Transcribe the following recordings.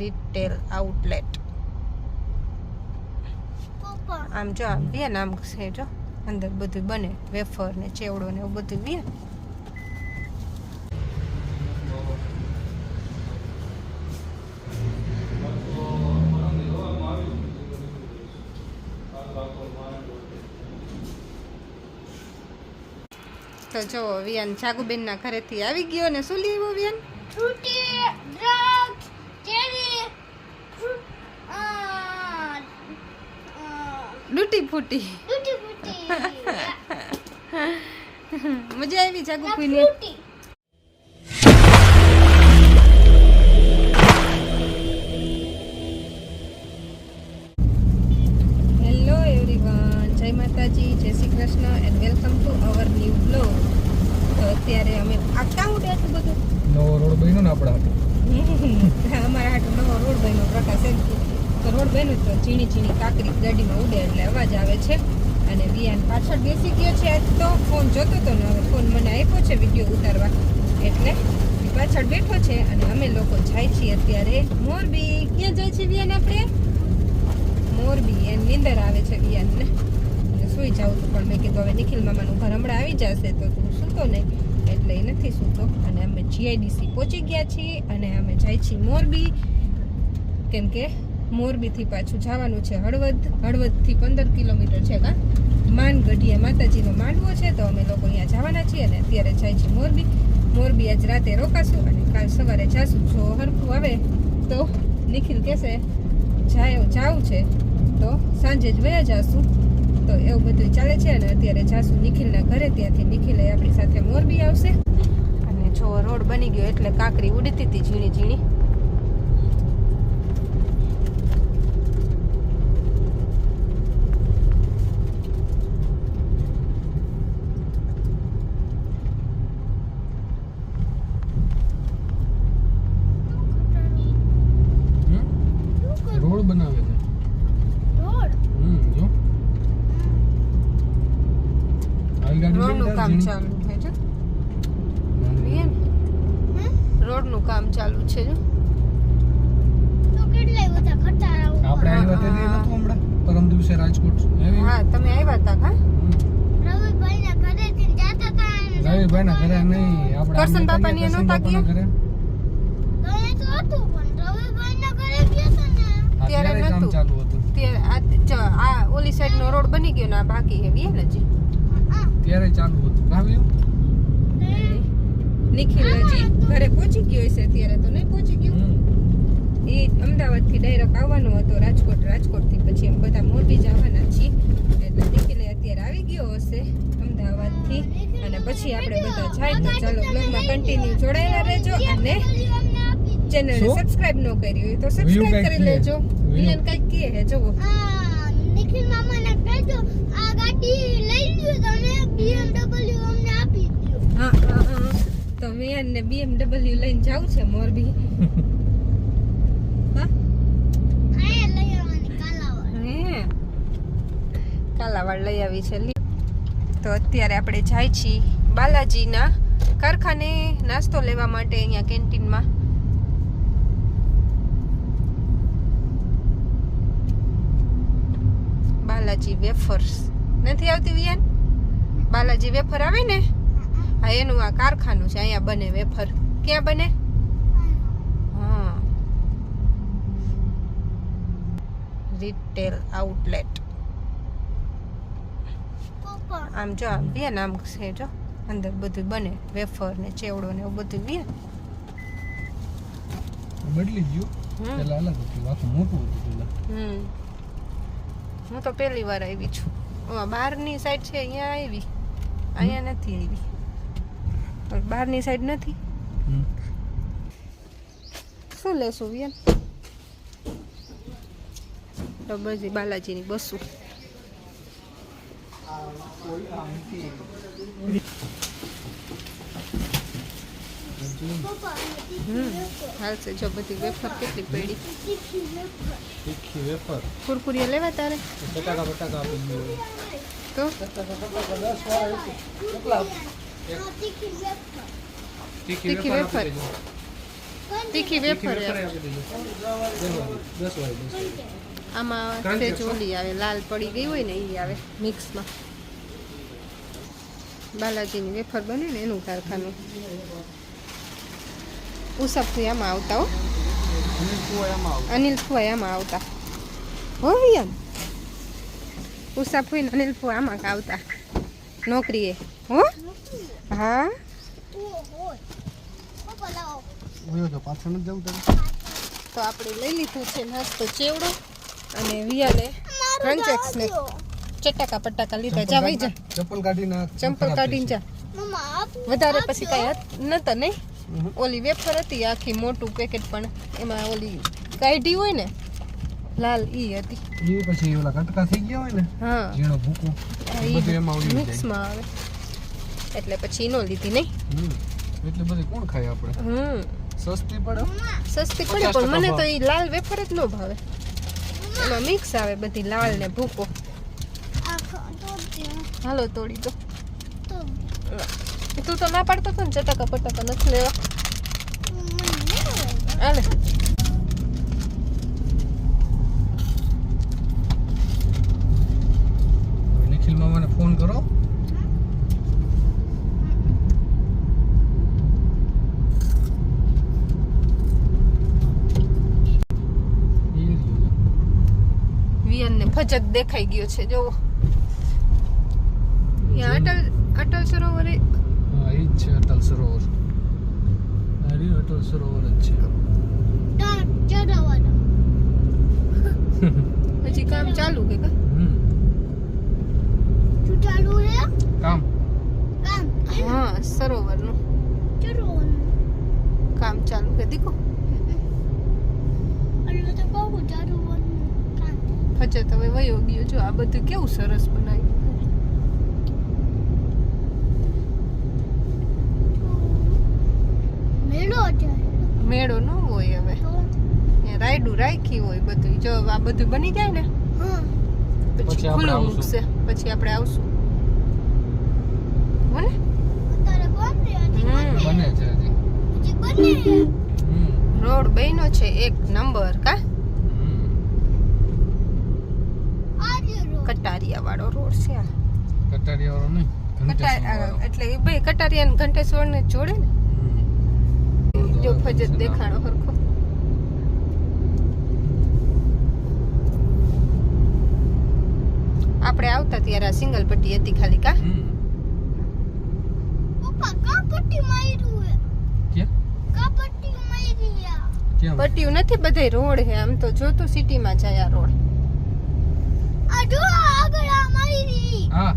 Retail outlet આમ જો આમ બે નામ છે જો. અંદર બધું બને વેફર ને ચેવડો ને એવું બધું બી. તો જો વિયાન જાગુબેન ના ઘરેથી આવી ગયો ને? શું લેવો વિયાન? ફ્રૂટી દ્રાક્ષ ચેરી ફ્રૂટ આ ડૂટી ફૂટી મજા આવી જાગુ પીને ઝીણી ઝીણી કાકરી ગાડીમાં ઉડે એટલે અવાજ આવે છે. અને વિયાન પાછળ બેસી ગયો છે તો. ફોન જોતો હતો ને હવે ફોન મને આપ્યો છે વીડિયો ઉતારવા. એટલે પાછળ બેઠો છે અને અમે લોકો જાય છીએ અત્યારે મોરબી. ક્યાં જાય છે વિયાન આપણે? મોરબી. એમ નીંદર આવે છે વિયાનને. સૂઈ જાઉં તો પણ મેં કીધું હવે નિખિલ મામાનું ઘર હમણાં આવી જશે તો તું સૂતો નહીં. એટલે એ નથી સૂતો. અને અમે જીઆઈડીસી પહોંચી ગયા છીએ અને અમે જાય છીએ મોરબી. કેમ કે મોરબીથી પાછું જવાનું છે હળવદ. હળવદથી પંદર કિલોમીટર છે કા? માનગઢીએ માતાજીનો માંડવો છે. તો અમે લોકો અહીંયા જવાના છીએ અને અત્યારે જાય છે મોરબી. મોરબી આજ રાતે રોકાશું અને કાલ સવારે જાશું. જો હરખું આવે તો નિખિલ કહેશે, જાય જાવું છે. તો સાંજે જ વયા જાશું. તો એવું બધું ચાલે છે અને અત્યારે જાશું નિખિલના ઘરે. ત્યાંથી નિખિલે આપણી સાથે મોરબી આવશે. અને જો રોડ બની ગયો એટલે કાંકરી ઉડતી હતી ઝીણી ઝીણી હમ? રોડ બનાવે છે રોડ હમ જો આવી ગાડી રોડનું લઈને કામ તાર ચાલુ છે જો ઝીણી- વિયન હમ? રોડનું કામ ચાલુ છે જો. તો કેટલાય બધા ખટારા આપણે આવ્યા તે નતું હમણાં? પરમ દિવસે રાજકોટ. હા તમે આવ્યા હતા કા? હમ. રવિભાઈ ના જાતા હતા રવિભાઈના ઘરે નહીં આપણે કરશન બાપાની નહોતા ગયા? ઘરે તો એ તો હતું પણ રવિભાઈ ઘરે ગયા હતા ને. ત્યારે નહોતું. ચાલુ હતું. તે આ ઓલી સાઈડ નો રોડ બની ગયો ને આ બાકી છે વિયન હજી? હા. ત્યારે ચાલુ હતું. આવ્યું નિખિલ હજી ઘરે પહોંચી ગયો હશે અત્યારે તો નહીં પહોંચી ગયો. એ અમદાવાદથી ડાયરેક્ટ આવવાનો હતો રાજકોટ રાજકોટથી પછી એમ બધા મોરબી જવાના છીએ. એટલે નિખિલે અત્યારે આવી ગયો હશે અમદાવાદથી. અને પછી આપણે બધા જાય તો ચાલો બ્લોગમાં કન્ટિન્યુ જોડાયેલા રહેજો અને ચેનલ? સબસ્ક્રાઇબ ન કરી હોય તો સબસ્ક્રાઇબ કરી લેજો. વિલન કંઈક કહે હે જોવો હા નિખિલ મામાને કહેજો આ ગાડી લઈ લ્યો તો અને BMW અમને આપી દ્યો. હા હા હા. તો વિયન ને BMW લઈને જાવ છે મોરબી. કાલાવાડ. કાલાવાડ લઈ આવી છે. તો અત્યારે આપણે જાય છીએ બાલાજીના કારખાને નાસ્તો લેવા માટે અહીંયા કેન્ટીનમાં. બાલાજી વેફર્સ. નથી આવતી વિયાન બાલાજી વેફર આવે ને? હા એનું આ કારખાનું છે અહીંયા બને વેફર. ક્યાં બને? હા. રિટેલ આઉટલેટ આમ જો આમ બે નામ છે જો. અંદર બધું બને વેફર ને ચેવડો ને એવું બધું બે બદલી ગયું. હમ. પેલા અલગ હતું આખું મોટું હતું પેલા. હમ. હું તો પહેલી વાર આવી છું. બહારની સાઈડ છે અહીંયા આવી. અહીંયા નથી આવી. બહારની સાઈડ નથી. શું લેશું વિયન? બધી બાલાજીની બસું. હાલશે જો બધી વેફર કેટલી પડી. તીખી વેફર. કુરકુરિયા લેવા તારે? બટાકા બટાકા આપી તો? તીખી વેફર. તીખી વેફર આમાં સેજ ઓલી આવે લાલ પડી ગઈ હોય ને એ આવે મિક્સમાં. બાલાજીની વેફર બને ને એનું કારખાનું. ઉસપથી આમાં આવતા હો. અનિલ ફુઆ આમાં આવતા. હો વિયન ઉષા ફુઈ અનિલ આમાં આવતા. નોકરીએ. હો? હા? તો પાછળ નથી જવું તારે? તો આપણે લઈ લીધું છે નાસ્તો ચેવડો અને વિયાલે ક્રંચેક્સ ને ચટાકા પટાકા લીધા. જા ભાઈ જા. ચંપલ કાઢી નાખ ચંપલ કાઢીને જા. વધારે પછી કાંઈ નતા નહીં? ઓલી વેફર હતી આખી મોટું પેકેટ પણ એમાં ઓલી કાઢી હોય ને લાલ ઈ હતી. એ પછી ઓલા કટકા થઈ ગયા હોય ને હા. ઝીણો ભૂકો એ બધું એમાં મિક્સમાં આવે. એટલે પછી નો લીધી નહીં. એટલે બધી કોણ ખાય આપણે? હમ. સસ્તી પડે? સસ્તી પડે પણ મને તો એ લાલ વેફર જ ન ભાવે. એમાં મિક્સ આવે બધી લાલ ને ભૂકો. તો હાલો તોડી દો. તું તો ના પાડતો હતો ને ચટાકા પટાકા નથી લેવા. મને નહીં આવે હાલે હવે નિખિલ મામાને ફોન કરો એ રહ્યો. ફજત દેખાઈ ગયો છે જોવો ત્યાં અટલ અટલ સરોવર એ- હા એ જ છે અટલ સરોવર. અરે અટલ સરોવર જ છે. હજી કામ ચાલુ કે કા? શું ચાલુ રે કામ. કામ. હા સરોવરનું. કામ ચાલુ કે દીકો? એટલે તો બહુ ચડવાનું કામ હવે વયો ગયો. જો આ બધું કેવું સરસ બનાવ્યું. મેળો ન હોય હવે. એ રાયડું રાખી હોય બધું. જો આ બધું બની જાય ને હા. પછી ખુલ્લું મૂકશે. પછી આપણે આવશું. બને. રોડ બન્યો છે એક નંબર કા હમ. આ જે રોડ કટારિયા વાળો રોડ છે આ. નહીં વાળો. આ એટલે ભાઈ કટારિયા ને ઘંટેશ્વર ને જોડે ને? જો ફજત દેખાણો હરખો. આપણે આવતા ત્યારે આ સિંગલ પટ્ટી હતી ખાલી કા? હમ. પટ્ટી માર્યું હે? ક્યાં? કા પટ્ટી મારી આ ક્યાં? પટ્ટીયું નથી બધે રોડ હે આમ તો જો તું સિટીમાં જાય આ રોડ. હા.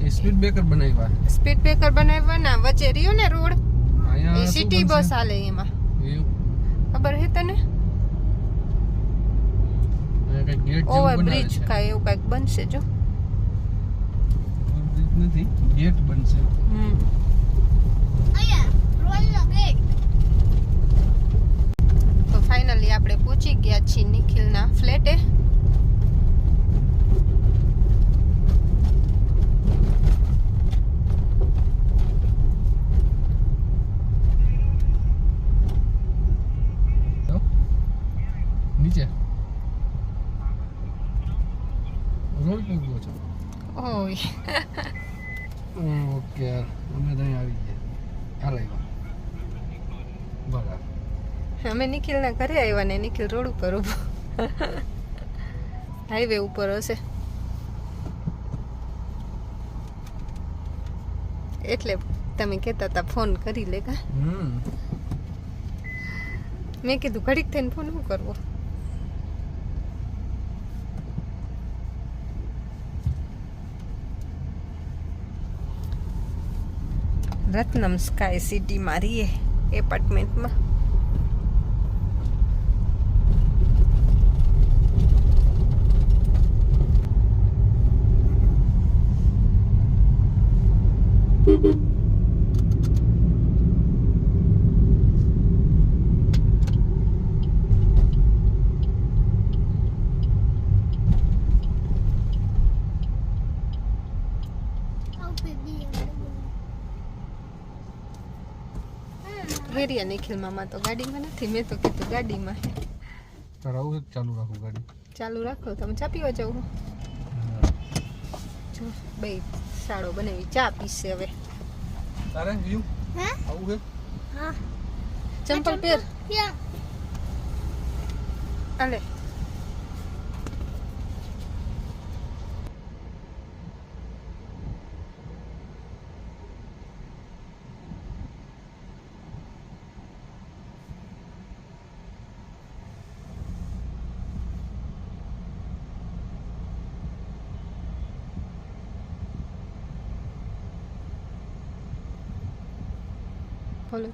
એ સ્પીડ બ્રેકર બનાવ્યા. સ્પીડ બ્રેકર બનાવવાના વચ્ચે રહ્યો ને રોડ? એ સિટી બસ હાલે એમાં. ખબર હે તને? Over bridge. કાંઈ એવું કાંઈક બનશે જો. નથી ગેટ બનશે. હમ. તો ફાઇનલી આપણે પહોંચી ગયા છીએ નિખિલના ફ્લેટે તો નીચે રોડ પૂગવો છો ઓય ઓકે અમે તો અહીંયા આવી ગયા હાલ આવ્યા બરાબર અમે નિખિલના ઘરે આવ્યા ને નિખિલ રોડ ઉપર ઊભો હાઈવે ઉપર હશે. એટલે તમે કહેતા હતા ફોન કરી લે કા. મેં કીધું ઘડીક થઈને ફોન શું કરવો? રત્નમ સ્કાય સિટીમાં રહીએ એપાર્ટમેન્ટમાં આવું પે નિખિલ મામા તો ગાડીમાં નથી મેં તો કીધું ગાડીમાં તારે આવું છે ચાલુ રાખો ગાડી? ચાલુ રાખો તમે ચા પીવા જાવ જો બે સાડો બનાવી ચા પીશે હવે. તારે વ્યૂ હે? આવું છે? હા. ચંપલ પહેર. આલે. બોલો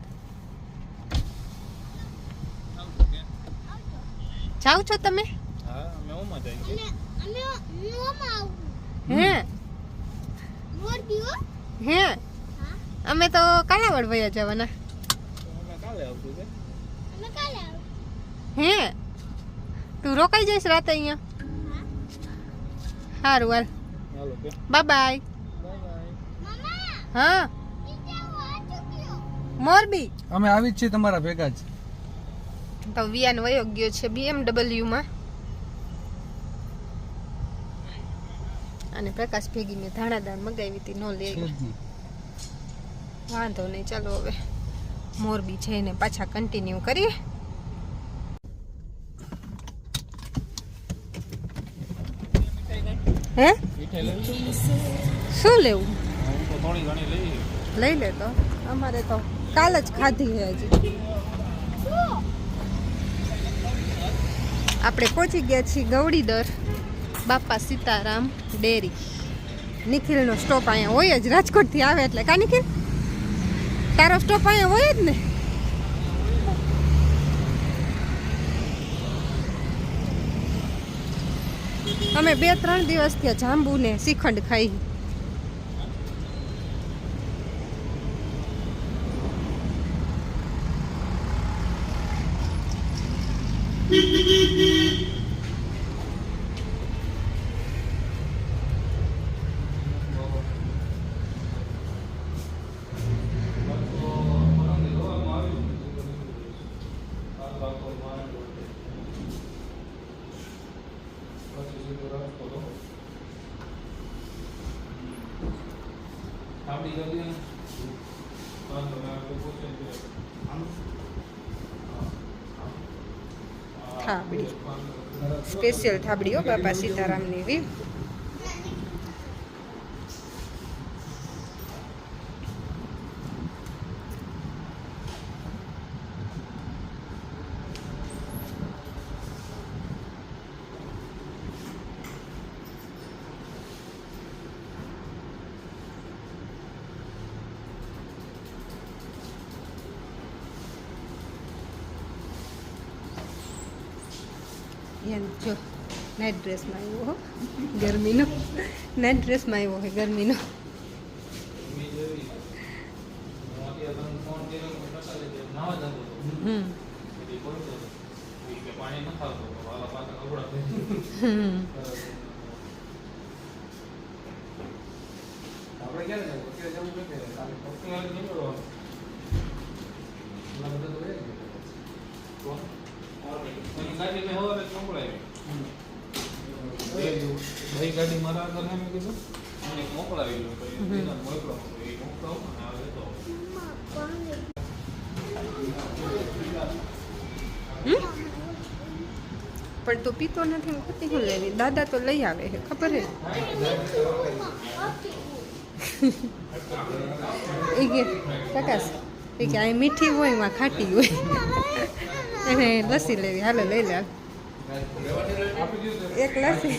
જાઓ છો તમે? અમે ઓમાં જાય અને અમે નોમાં આવું. હે? હે? અમે તો કાલાવડ વયા જવાના. અમે કાલે આવતું છે? અમે કાલે આવું. હે? તું રોકાઈ જઈશ રાતે અહીંયા? સારું હાલ. બાય બાય બાય હા? મોરબી? અમે આવી જ છીએ તમારા ભેગા જ. તો વિયાન વયો ગયો છે BMW માં. અને પ્રકાશ ભેગી મેં ધાણાદાર મગાવી હતી નો લે. વાંધો નહીં ચાલો હવે મોરબી જઈને પાછા કન્ટિન્યુ કરીએ. હે? શું લેવું? હું તો થોડી ઘણી લઈ લઈ લે તો. અમારે તો કાલ જ ખાધી છે હજી. આપણે પહોંચી ગયા છીએ ગૌડીદર બાપા સીતારામ ડેરી. નિખિલનો સ્ટોપ અહીંયા હોય જ, રાજકોટથી આવે એટલે. કા નિખિલ? તારો સ્ટોપ અહીંયા હોય જ ને? અમે બે ત્રણ દિવસ ત્યાં જાંબુ ને શ્રીખંડ ખાઈ. થાબડી. સ્પેશિયલ થાબડીઓ બાપા સીતારામની એવી એમ જો નાઇટ ડ્રેસમાં આવ્યો હો. ગરમીનો. નાઇટ ડ્રેસમાં આવ્યો હોય ગરમીનો. આપણે ક્યારે જવું અત્યારે જવું છે કે કાલે પર્સનલ નીકળવાનું ઘણા બધા તો રહે જ ને. ગાડી મેં હવારે જ મોકલાવી ભાઈ ગાડી મારા આગળ એમ કીધું. મને મોકલાવી લો તો એ મોકલાવો તો અને આવો. પણ તું પીતો નથી હું કતી હું લેવી. દાદા તો લઈ આવે છે ખબર હે એ કે પ્રકાશ એ કે આ મીઠી હોય એમાં ખાટી હોય. એને લસી લેવી. હાલો લઈ લે. એક લસ્સી.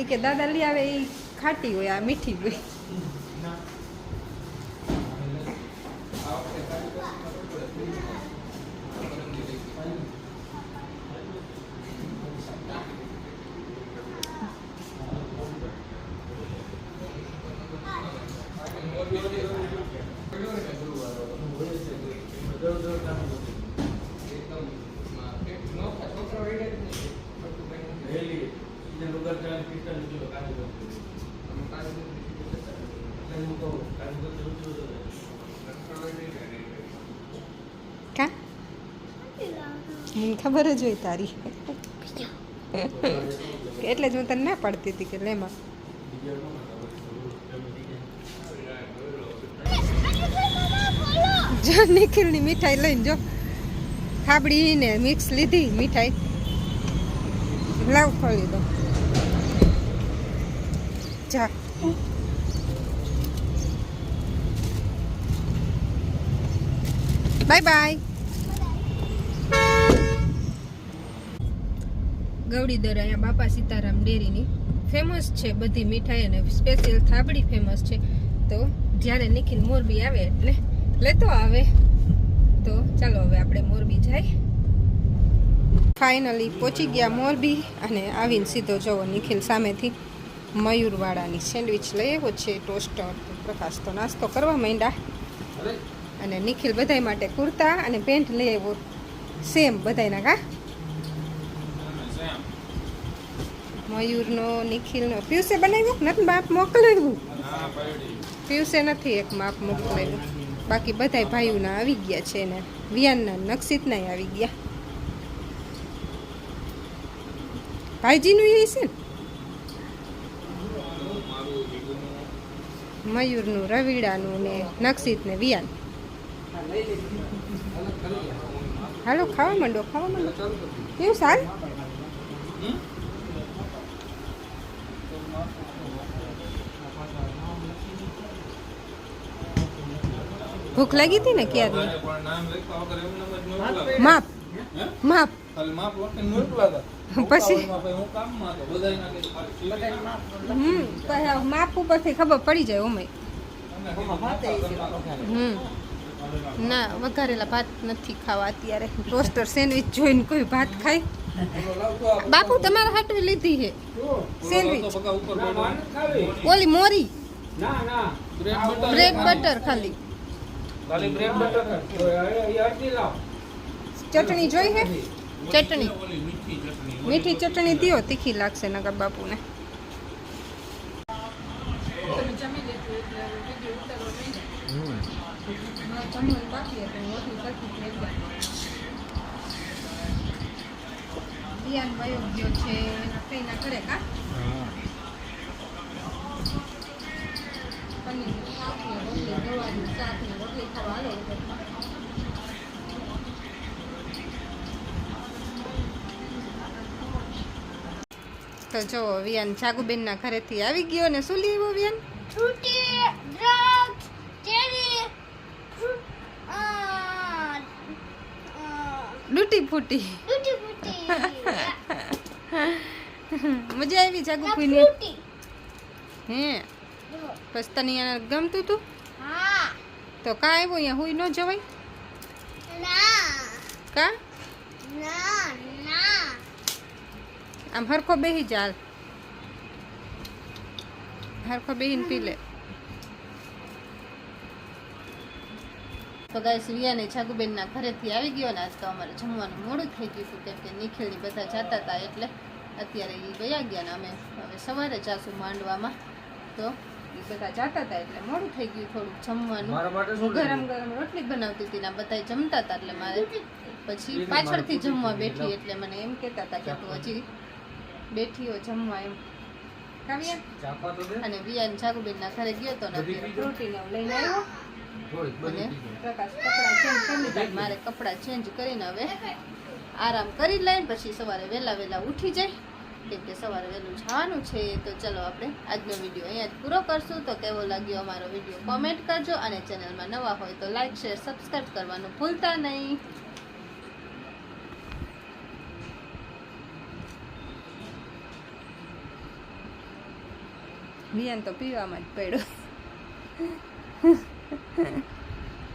એ કે દાદા લઈ આવે એ ખાટી હોય આ મીઠી હોય એટલે મને ખબર જ હોય તારી. એટલે જ હું તને ના પાડતી હતી કે લેમાં જો નિખિલની મીઠાઈ લઈને જો. ખાબડી ને મિક્સ લીધી મીઠાઈ. લાવ ખોલી દો. જા. બાય બાય ગૌડીદર અહીંયા બાપા સીતારામ ડેરીની ફેમસ છે બધી મીઠાઈ અને સ્પેશિયલ થાબડી ફેમસ છે. તો જ્યારે નિખિલ મોરબી આવે એટલે લેતો આવે. તો ચાલો હવે આપણે મોરબી જાય. ફાઇનલી પહોંચી ગયા મોરબી અને આવીને સીધો જવો નિખિલ સામેથી. મયુરવાળાની સેન્ડવિચ લઈ આવ્યો છે ટોસ્ટર પ્રકાશ તો નાસ્તો કરવા માંડ્યા. અને નિખિલ બધાય માટે કુર્તા અને પેન્ટ લઈ આવ્યો. સેમ બધાયના કા? મયુરનો, નિખિલનો. પિયુષે બનાવ્યો? નથી માપ મોકલાવ્યું પિયુષે નથી એક માપ મોકલાવ્યું બાકી બધાય ભાઈઓના આવી ગયા છે ને. વિયાનના નક્ષિતના આવી ગયા. ભાઈજીનું એ છે ને? મયુરનું, રવિડાનું ને નક્ષિત ને વિયાન. હાલો, ખાવા માંડો ખાવા માંડો. કેવું સાલ ભૂખ લાગી હતી ને ક્યારની. માપ. માપ. પછી? હમ માપ ઉપરથી ખબર પડી જાય ઓમે. હમ. ના વઘારેલા ભાત નથી ખાવા અત્યારે. ટોસ્ટર સેન્ડવિચ જોઈને કોઈ ભાત ખાય? બાપુ તમારા હાટવી લીધી છે. સેન્ડવીચ. ઓલી મોરી. Bread butter. ખાલી. ચટણી જોઈ હે? ચટણી. મીઠી ચટણી. મીઠી ચટણી દિયો તીખી લાગશે નગર બાપુને. બિયાન વયો ગયો છે કઈના ઘરે કા પનીરનું શાક ને રોટલી ગવારનું શાક ને રોટલી ખાવા હાલો તો જો વિયાન જાગુબેનના ઘરેથી આવી ગયો ને શું આવ્યો વિયાન? ચેરી આ ડૂટી ફૂટી. મજા આવી જાગુ ના પીને ફ્રૂટી. હે. બસ તને અહીંયા ગમતું તું? તો કાં આવ્યો અહીંયા? હુઈ ન જવાય? કા? આમ હરખો બેહી ચાલ હરખો બેહીને પી લે. તો ગાઈસ વિયાને છાગુબેનના ઘરેથી આવી ગયો ને આજ તો અમારે જમવાનું મોડું થઈ ગયું હતું કેમ કે નિખિલની બધા જતા હતા એટલે અત્યારે એ ગયા ગયા ને અમે હવે સવારે જાશું માંડવામાં. તો એ બધા જાતા હતા એટલે મોડું થઈ ગયું થોડુંક જમવાનું. હું ગરમ ગરમ રોટલી બનાવતી હતી ને બધા જમતા હતા એટલે મારે પછી પાછળથી જમવા બેઠી એટલે મને એમ કહેતા હતા કે તું હજી બેઠી હો જમવા એમ. કાવ્યા? અને વિયાન જાગુબેનના ઘરે ગયો તો ને પ્રોટીન લઈને આવ્યો. મારે કપડા ચેન્જ કરીને હવે આરામ કરી લઈને પછી સવારે વહેલા વહેલા ઉઠી જાય. કેમ કે સવારે વહેલું જવાનું છે, તો ચલો આપણે આજનો વીડિયો અહીંયા જ પૂરો કરશું. તો કેવો લાગ્યો અમારો વીડિયો કોમેન્ટ કરજો અને ચેનલમાં નવા હોય તો લાઈક શેર સબસ્ક્રાઈબ કરવાનું ભૂલતા નહીં. વિયાન તો પીવામાં જ પડ્યો.